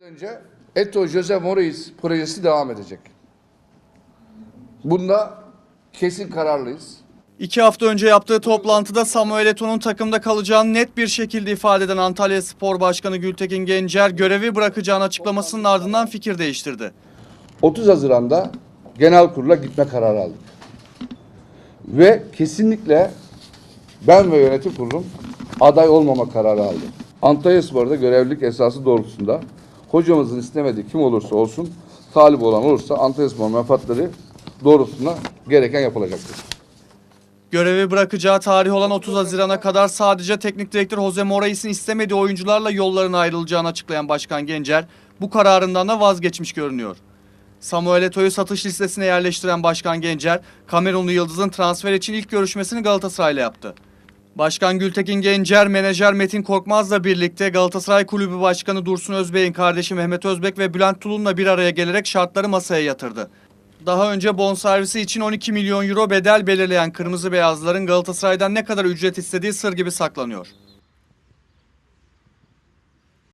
Önce Eto Jose Morais projesi devam edecek. Bunda kesin kararlıyız. İki hafta önce yaptığı toplantıda Samuel Eto'nun takımda kalacağını net bir şekilde ifade eden Antalya Spor Başkanı Gültekin Gencer görevi bırakacağını açıklamasının ardından fikir değiştirdi. 30 Haziran'da genel kurula gitme kararı aldık. Ve kesinlikle ben ve yönetim kurulum aday olmama kararı aldı. Antalya Spor'da görevlilik esası doğrultusunda hocamızın istemediği kim olursa olsun talip olan olursa Spor menfaatleri doğrultusunda gereken yapılacaktır. Görevi bırakacağı tarih olan 30 Haziran'a kadar sadece teknik direktör Jose Morais'in istemediği oyuncularla yolların ayrılacağını açıklayan Başkan Gencer bu kararından da vazgeçmiş görünüyor. Samuel Eto'yu satış listesine yerleştiren Başkan Gencer, Kamerunlu Yıldız'ın transfer için ilk görüşmesini Galatasaray'la yaptı. Başkan Gültekin Gencer, menajer Metin Korkmaz'la birlikte Galatasaray Kulübü Başkanı Dursun Özbek'in kardeşi Mehmet Özbek ve Bülent Tulun'la bir araya gelerek şartları masaya yatırdı. Daha önce bonservisi için 12 milyon euro bedel belirleyen Kırmızı Beyazların Galatasaray'dan ne kadar ücret istediği sır gibi saklanıyor.